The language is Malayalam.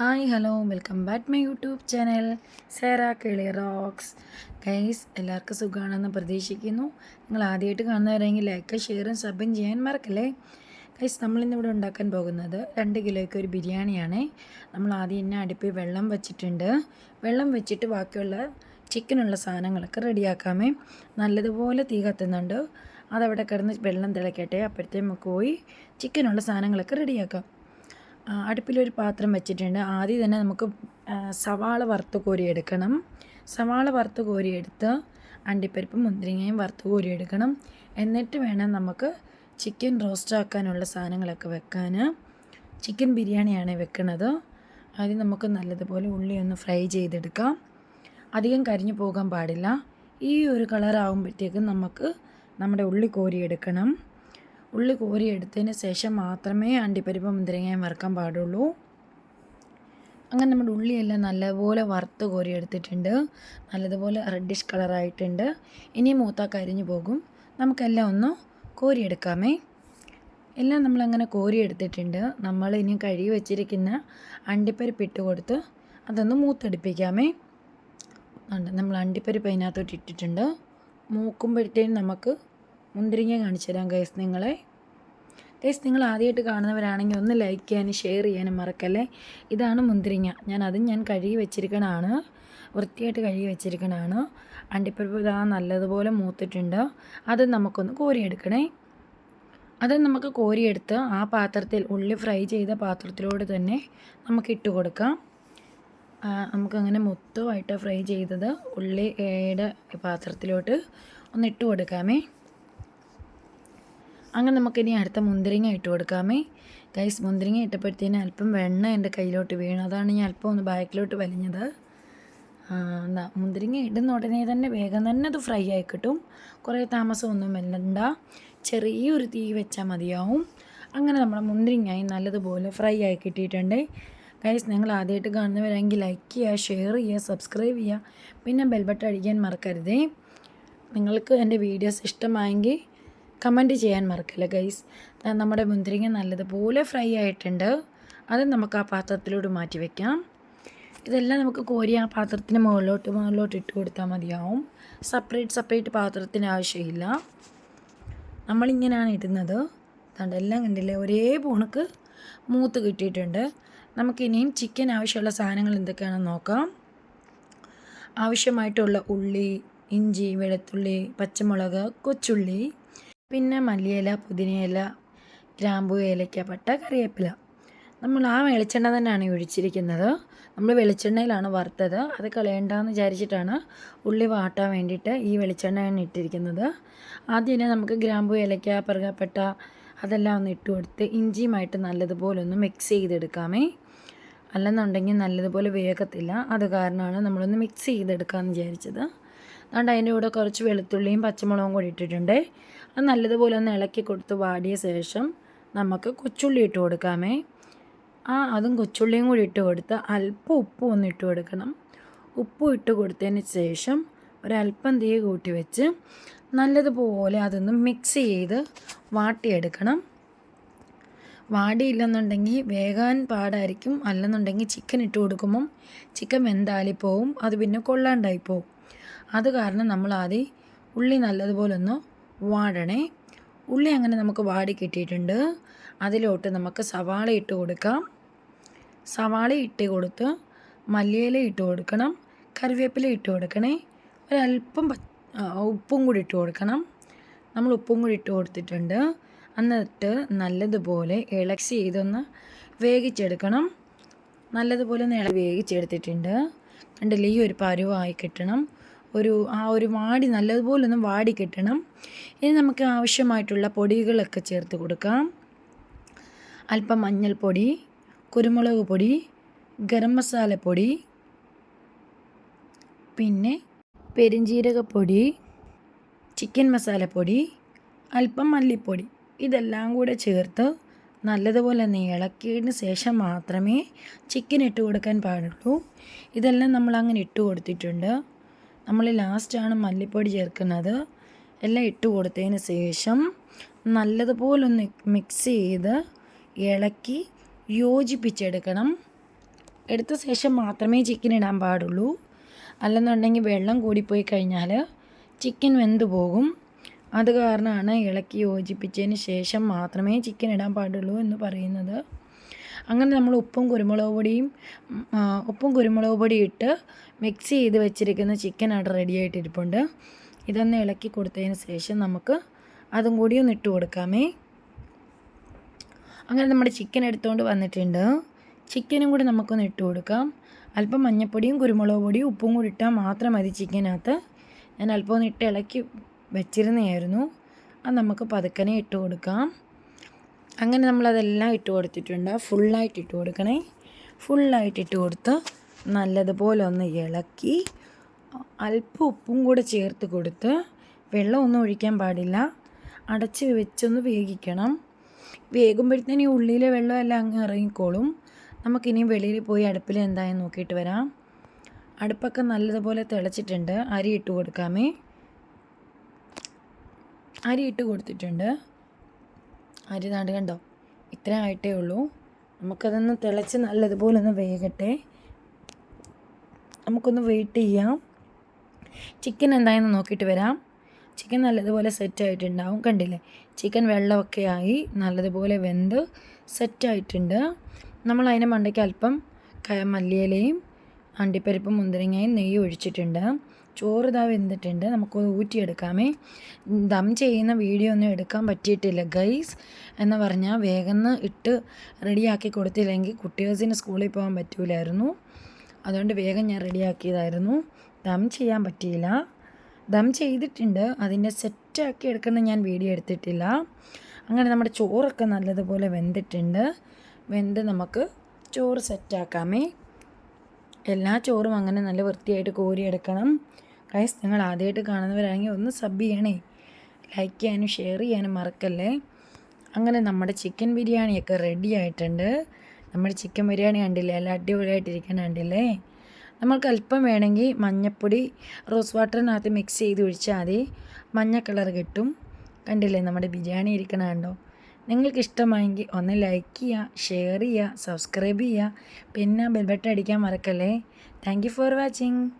Hi hello welcome back my YouTube channel. Sera Kili rocks. Guys എല്ലാവർക്കും സുഖമാണെന്ന് പ്രതീക്ഷിക്കുന്നു. നിങ്ങൾ ആദ്യമായിട്ട് കാണുന്നവരെങ്കിൽ ലൈക്ക് ഷെയറും സബും ചെയ്യാൻ മറക്കല്ലേ? ഗൈസ് നമ്മളിന്നിവിടെ ഉണ്ടാക്കാൻ പോകുന്നത് രണ്ട് കിലോയ്ക്ക് ഒരു ബിരിയാണിയാണ്. നമ്മൾ ആദ്യം തന്നെ അടുപ്പിൽ വെള്ളം വെച്ചിട്ടുണ്ട്. വെള്ളം വെച്ചിട്ട് ബാക്കിയുള്ള ചിക്കനുള്ള സാധനങ്ങളൊക്കെ റെഡിയാക്കാമേ. നല്ലതുപോലെ തീ കത്തുന്നുണ്ട്. അതവിടെ കിടന്ന് വെള്ളം തിളക്കട്ടെ. അപ്പോഴത്തേക്ക് നമുക്ക് പോയി ചിക്കനുള്ള സാധനങ്ങളൊക്കെ റെഡിയാക്കാം. അടുപ്പിലൊരു പാത്രം വെച്ചിട്ടുണ്ട്. ആദ്യം തന്നെ നമുക്ക് സവാള വറുത്ത് കോരിയെടുക്കണം. സവാള വറുത്ത് കോരിയെടുത്ത് അണ്ടിപ്പരിപ്പും മുന്തിരിങ്ങയും വറുത്ത് കോരിയെടുക്കണം. എന്നിട്ട് വേണം നമുക്ക് ചിക്കൻ റോസ്റ്റ് ആക്കാനുള്ള സാധനങ്ങളൊക്കെ വെക്കാൻ ചിക്കൻ ബിരിയാണിയാണ് വെക്കുന്നത് ആദ്യം നമുക്ക് നല്ലതുപോലെ ഉള്ളി ഒന്ന് ഫ്രൈ ചെയ്തെടുക്കാം. അധികം കരിഞ്ഞു പോകാൻ പാടില്ല. ഈ ഒരു കളറാകുമ്പോഴത്തേക്കും നമുക്ക് നമ്മുടെ ഉള്ളി കോരിയെടുക്കണം. ഉള്ളി കോരിയെടുത്തതിന് ശേഷം മാത്രമേ അണ്ടിപ്പരിപ്പ് മുന്തിരിങ്ങയും വറുക്കാൻ പാടുള്ളൂ. അങ്ങനെ നമ്മുടെ ഉള്ളിയെല്ലാം നല്ലപോലെ വറുത്ത് കോരിയെടുത്തിട്ടുണ്ട് നല്ലതുപോലെ റെഡിഷ് കളറായിട്ടുണ്ട് ഇനി മൂത്ത കരിഞ്ഞു പോകും. നമുക്കെല്ലാം ഒന്ന് കോരിയെടുക്കാമേ എല്ലാം നമ്മളങ്ങനെ കോരിയെടുത്തിട്ടുണ്ട് നമ്മൾ ഇനി കഴുകി വെച്ചിരിക്കുന്ന അണ്ടിപ്പരിപ്പ് ഇട്ട് കൊടുത്ത് അതൊന്ന് മൂത്തെടുപ്പിക്കാമേ. നമ്മൾ അണ്ടിപ്പരിപ്പ് അതിനകത്തോട്ട് ഇട്ടിട്ടുണ്ട്. മൂക്കുമ്പോഴത്തേനും നമുക്ക് മുന്തിരിങ്ങ കാണിച്ചു തരാം ഗൈസ് നിങ്ങളെ. ഗൈസ് നിങ്ങൾ ആദ്യമായിട്ട് കാണുന്നവരാണെങ്കിൽ ഒന്ന് ലൈക്ക് ചെയ്യാനും ഷെയർ ചെയ്യാനും മറക്കല്ലേ? ഇതാണ് മുന്തിരിങ്ങ. ഞാൻ അതും ഞാൻ കഴുകി വെച്ചിരിക്കണതാണ്. വൃത്തിയായിട്ട് കഴുകി വെച്ചിരിക്കണതാണ്. അണ്ടിപ്പരിപ്പ് ഇതാ നല്ലതുപോലെ മൂത്തിട്ടുണ്ട്. അത് നമുക്കൊന്ന് കോരിയെടുക്കണേ. അത് നമുക്ക് കോരിയെടുത്ത് ആ പാത്രത്തിൽ ഉള്ളി ഫ്രൈ ചെയ്ത പാത്രത്തിലൂടെ തന്നെ നമുക്ക് ഇട്ട് കൊടുക്കാം. നമുക്കങ്ങനെ മൊത്തമായിട്ട് ഫ്രൈ ചെയ്തത്. ഏടെ പാത്രത്തിലോട്ട് ഒന്ന് ഇട്ട് കൊടുക്കാമേ. അങ്ങനെ നമുക്കിനി അടുത്ത മുന്തിരിങ്ങ ഇട്ട് കൊടുക്കാമേ. ഗൈസ് മുന്തിരിങ്ങ ഇട്ടപ്പോഴത്തേന് അല്പം വെണ്ണ എന്റെ കയ്യിലോട്ട് വീണു. അതാണ് ഞാൻ അല്പം ഒന്ന് ബാക്കിലോട്ട് വലിഞ്ഞത്. എന്താ മുന്തിരിങ്ങ ഇടുന്ന ഉടനെ തന്നെ വേഗം തന്നെ അത് ഫ്രൈ ആയി കിട്ടും. കുറേ താമസമൊന്നും വല്ലണ്ട ചെറിയൊരു തീ വെച്ചാൽ മതിയാവും. അങ്ങനെ നമ്മുടെ മുന്തിരിങ്ങായി നല്ലതുപോലെ ഫ്രൈ ആയി കിട്ടിയിട്ടുണ്ട്. ഗൈസ് നിങ്ങൾ ആദ്യമായിട്ട് കാണുന്നവരെങ്കിൽ ലൈക്ക് ചെയ്യുക ഷെയർ ചെയ്യുക സബ്സ്ക്രൈബ് ചെയ്യുക. പിന്നെ ബെൽബട്ടൺ അടിക്കാൻ മറക്കരുതേ. നിങ്ങൾക്ക് എന്റെ വീഡിയോസ് ഇഷ്ടമായെങ്കിൽ കമന്റ് ചെയ്യാൻ മറക്കില്ല ഗൈസ് നമ്മുടെ മുന്തിരിങ്ങ നല്ലതുപോലെ ഫ്രൈ ആയിട്ടുണ്ട്. അത് നമുക്ക് ആ പാത്രത്തിലോട്ട് മാറ്റി വയ്ക്കാം ഇതെല്ലാം നമുക്ക് കോരി ആ പാത്രത്തിന് മുകളിലോട്ട് മുകളിലോട്ട് ഇട്ട് കൊടുത്താൽ മതിയാവും. സെപ്പറേറ്റ് സെപ്പറേറ്റ് പാത്രത്തിന് ആവശ്യമില്ല. നമ്മളിങ്ങനെയാണ് ഇടുന്നത്. അതുകൊണ്ട് എല്ലാം കണ്ടില്ലേ? ഒരേ പോണക്ക് മൂത്ത് കിട്ടിയിട്ടുണ്ട്. നമുക്കിനിയും ചിക്കൻ ആവശ്യമുള്ള സാധനങ്ങൾ എന്തൊക്കെയാണെന്ന് നോക്കാം. ആവശ്യമായിട്ടുള്ള ഉള്ളി ഇഞ്ചി വെളുത്തുള്ളി പച്ചമുളക് കൊച്ചുള്ളി പിന്നെ മല്ലിയില പുതിനയില ഗ്രാമ്പു ഏലക്ക പട്ട കറിവേപ്പില. നമ്മൾ ആ വെളിച്ചെണ്ണ തന്നെയാണ് ഒഴിച്ചിരിക്കുന്നത്. നമ്മൾ വെളിച്ചെണ്ണയിലാണ് വറുത്തത്. അത് കളയണ്ടെന്ന് വിചാരിച്ചിട്ടാണ് ഉള്ളി വാട്ടാൻ വേണ്ടിയിട്ട് ഈ വെളിച്ചെണ്ണയാണ് ഇട്ടിരിക്കുന്നത്. ആദ്യം തന്നെ നമുക്ക് ഗ്രാമ്പു ഏലക്ക പറകപ്പെട്ട അതെല്ലാം ഒന്ന് ഇട്ട് കൊടുത്ത് ഇഞ്ചിയുമായിട്ട് നല്ലതുപോലെ ഒന്ന് മിക്സ് ചെയ്തെടുക്കാമേ. അല്ലെന്നുണ്ടെങ്കിൽ നല്ലതുപോലെ വേഗത്തില്ല അത് കാരണമാണ് നമ്മളൊന്ന് മിക്സ് ചെയ്തെടുക്കാമെന്ന് വിചാരിച്ചത്. അതുകൊണ്ട് അതിന്റെ കൂടെ കുറച്ച് വെളുത്തുള്ളിയും പച്ചമുളകും കൂടി ഇട്ടിട്ടുണ്ട്. അത് നല്ലതുപോലെ ഒന്ന് ഇളക്കി കൊടുത്ത് വാടിയ ശേഷം നമുക്ക് കൊച്ചുള്ളി ഇട്ട് കൊടുക്കാമേ. ആ അതും കൊച്ചുള്ളിയും കൂടി ഇട്ട് കൊടുത്ത് അല്പം ഉപ്പും ഒന്ന് ഇട്ട് കൊടുക്കണം. ഉപ്പും ഇട്ട് കൊടുത്തതിന് ശേഷം ഒരല്പം തീ കൂട്ടി വെച്ച് നല്ലതുപോലെ അതൊന്ന് മിക്സ് ചെയ്ത് വാട്ടിയെടുക്കണം. വാടിയില്ലെന്നുണ്ടെങ്കിൽ വേകാൻ പാടായിരിക്കും. അല്ലെന്നുണ്ടെങ്കിൽ ചിക്കൻ ഇട്ട് കൊടുക്കുമ്പം ചിക്കൻ വെന്താലിപ്പോവും അത് പിന്നെ കൊള്ളാണ്ടായി പോവും അത് കാരണം നമ്മൾ ആദ്യം ഉള്ളി നല്ലതുപോലെ ഒന്ന് വാടണേ. ഉള്ളി അങ്ങനെ നമുക്ക് വാടി കിട്ടിയിട്ടുണ്ട്. അതിലോട്ട് നമുക്ക് സവാള ഇട്ട് കൊടുക്കാം. സവാള ഇട്ട് കൊടുത്ത് മല്ലിയില ഇട്ട് കൊടുക്കണം. കറിവേപ്പില ഇട്ട് കൊടുക്കണേ. ഒരല്പം ഉപ്പും കൂടി ഇട്ട് കൊടുക്കണം. നമ്മൾ ഉപ്പും കൂടി ഇട്ട് കൊടുത്തിട്ടുണ്ട്. എന്നിട്ട് നല്ലതുപോലെ ഇളക്സ് ചെയ്തൊന്ന് വേവിച്ചെടുക്കണം. നല്ലതുപോലെ ഒന്ന് ഇള വേവിച്ചെടുത്തിട്ടുണ്ട്. കണ്ടില്ലേ ഈ ഒരു പരുവായി കിട്ടണം. ഒരു ആ ഒരു വാടി നല്ലതുപോലെ ഒന്ന് വാടി കിട്ടണം. ഇനി നമുക്ക് ആവശ്യമായിട്ടുള്ള പൊടികളൊക്കെ ചേർത്ത് കൊടുക്കാം. അല്പം മഞ്ഞൾപ്പൊടി കുരുമുളക് പൊടി ഗരം മസാലപ്പൊടി പിന്നെ പെരിഞ്ജീരകപ്പൊടി ചിക്കൻ മസാലപ്പൊടി അല്പം മല്ലിപ്പൊടി. ഇതെല്ലാം കൂടെ ചേർത്ത് നല്ലതുപോലെ ഒന്ന് ഇളക്കിയതിന് ശേഷം മാത്രമേ ചിക്കൻ ഇട്ട് കൊടുക്കാൻ പാടുള്ളൂ. ഇതെല്ലാം നമ്മൾ അങ്ങനെ ഇട്ട് കൊടുത്തിട്ടുണ്ട്. നമ്മൾ ലാസ്റ്റാണ് മല്ലിപ്പൊടി ചേർക്കുന്നത്. എല്ലാം ഇട്ട് കൊടുത്തതിന് ശേഷം നല്ലതുപോലെ ഒന്ന് മിക്സ് ചെയ്ത് ഇളക്കി യോജിപ്പിച്ചെടുക്കണം. എടുത്ത ശേഷം മാത്രമേ ചിക്കൻ ഇടാൻ പാടുള്ളൂ. അല്ലെന്നുണ്ടെങ്കിൽ വെള്ളം കൂടിപ്പോയി കഴിഞ്ഞാൽ ചിക്കൻ വെന്ത് പോകും. അത് കാരണമാണ് ഇളക്കി യോജിപ്പിച്ചതിന് ശേഷം മാത്രമേ ചിക്കൻ ഇടാൻ പാടുള്ളൂ എന്ന് പറയുന്നത്. അങ്ങനെ നമ്മൾ ഉപ്പും കുരുമുളക് പൊടിയും ഉപ്പും കുരുമുളക് പൊടിയും ഇട്ട് മിക്സ് ചെയ്ത് വെച്ചിരിക്കുന്ന ചിക്കൻ അവിടെ റെഡി ആയിട്ടിരിപ്പുണ്ട് ഇതൊന്ന് ഇളക്കി കൊടുത്തതിന് ശേഷം നമുക്ക് അതും കൂടി ഒന്ന് ഇട്ട് കൊടുക്കാമേ. അങ്ങനെ നമ്മുടെ ചിക്കൻ എടുത്തുകൊണ്ട് വന്നിട്ടുണ്ട്. ചിക്കനും കൂടി നമുക്കൊന്ന് ഇട്ട് കൊടുക്കാം. അല്പം മഞ്ഞൾപ്പൊടിയും കുരുമുളക് പൊടിയും ഉപ്പും കൂടി ഇട്ടാൽ മാത്രം മതി ചിക്കനകത്ത് ഞാൻ അല്പം ഒന്ന് ഇട്ട് ഇളക്കി വെച്ചിരുന്നതായിരുന്നു. അത് നമുക്ക് പതുക്കനെ ഇട്ട് കൊടുക്കാം. അങ്ങനെ നമ്മളതെല്ലാം ഇട്ട് കൊടുത്തിട്ടുണ്ട്. ഫുള്ളായിട്ട് ഇട്ട് കൊടുക്കണേ. ഫുള്ളായിട്ട് ഇട്ട് കൊടുത്ത് നല്ലതുപോലെ ഒന്ന് ഇളക്കി അല്പം ഉപ്പും കൂടെ ചേർത്ത് കൊടുത്ത് വെള്ളമൊന്നും ഒഴിക്കാൻ പാടില്ല. അടച്ച് വെച്ചൊന്ന് വേവിക്കണം. വേകുമ്പോഴത്തേന് ഈ ഉള്ളിലെ വെള്ളമെല്ലാം അങ്ങ് ഇറങ്ങിക്കോളും. നമുക്കിനി വെളിയിൽ പോയി അടുപ്പിൽ എന്തായെന്ന് നോക്കിയിട്ട് വരാം. അടുപ്പൊക്കെ നല്ലതുപോലെ തിളച്ചിട്ടുണ്ട്. അരി ഇട്ട് കൊടുക്കാമേ. അരി ഇട്ട് കൊടുത്തിട്ടുണ്ട്. അരി നാട് കണ്ടോ? ഇത്ര ആയിട്ടേ ഉള്ളൂ. നമുക്കതൊന്ന് തിളച്ച് നല്ലതുപോലെ ഒന്ന് വേകട്ടെ. നമുക്കൊന്ന് വെയിറ്റ് ചെയ്യാം. ചിക്കൻ എന്തായെന്ന് നോക്കിയിട്ട് വരാം. ചിക്കൻ നല്ലതുപോലെ സെറ്റായിട്ടുണ്ടാവും കണ്ടില്ലേ? ചിക്കൻ വെള്ളമൊക്കെ ആയി നല്ലതുപോലെ വെന്ത് സെറ്റായിട്ടുണ്ട് നമ്മൾ അതിന്റെ മണ്ടയ്ക്ക് അല്പം മല്ലിയിലയും അണ്ടിപ്പരിപ്പും മുന്തിരിങ്ങയും നെയ്യ് ഒഴിച്ചിട്ടുണ്ട്. ചോറ് ഇതാ വെന്തിട്ടുണ്ട്. നമുക്ക് ഊറ്റിയെടുക്കാമേ. ദം ചെയ്യുന്ന വീഡിയോ ഒന്നും എടുക്കാൻ പറ്റിയിട്ടില്ല ഗൈസ്. എന്ന് പറഞ്ഞാൽ വേഗം ഇട്ട് റെഡിയാക്കി കൊടുത്തില്ലെങ്കിൽ കുട്ടികൾസിന് സ്കൂളിൽ പോകാൻ പറ്റൂലായിരുന്നു. അതുകൊണ്ട് വേഗം ഞാൻ റെഡിയാക്കിയതായിരുന്നു. ദം ചെയ്യാൻ പറ്റിയില്ല. ദം ചെയ്തിട്ടുണ്ട്. അതിന്റെ സെറ്റാക്കി എടുക്കുന്ന ഞാൻ വീഡിയോ എടുത്തിട്ടില്ല. അങ്ങനെ നമ്മുടെ ചോറൊക്കെ നല്ലതുപോലെ വെന്തിട്ടുണ്ട്. വെന്ത് നമുക്ക് ചോറ് സെറ്റാക്കാമേ. എല്ലാ ചോറും അങ്ങനെ നല്ല വൃത്തിയായിട്ട് കോരിയെടുക്കണം. ഗൈസ് നിങ്ങൾ ആദ്യമായിട്ട് കാണുന്നവരാണെങ്കിൽ ഒന്ന് സബ് ചെയ്യണേ. ലൈക്ക് ചെയ്യാനും ഷെയർ ചെയ്യാനും മറക്കല്ലേ? അങ്ങനെ നമ്മുടെ ചിക്കൻ ബിരിയാണിയൊക്കെ റെഡി ആയിട്ടുണ്ട്. നമ്മുടെ ചിക്കൻ ബിരിയാണി കണ്ടില്ലേ? എല്ലാം അടിപൊളിയായിട്ടിരിക്കാൻ കണ്ടില്ലേ? നമ്മൾക്ക് അല്പം വേണമെങ്കിൽ മഞ്ഞപ്പൊടി റോസ് വാട്ടറിനകത്ത് മിക്സ് ചെയ്ത് ഒഴിച്ചാൽ മതി. മഞ്ഞ കളർ കിട്ടും. കണ്ടില്ലേ? നമ്മുടെ ബിരിയാണി ഇരിക്കണ കണ്ടോ? നിങ്ങൾക്ക് ഇഷ്ടമായെങ്കിൽ ഒന്ന് ലൈക്ക് ചെയ്യുക ഷെയർ ചെയ്യുക സബ്സ്ക്രൈബ് ചെയ്യുക പിന്നെ ബെൽബട്ടൺ അടിക്കാൻ മറക്കല്ലേ? Thank for watching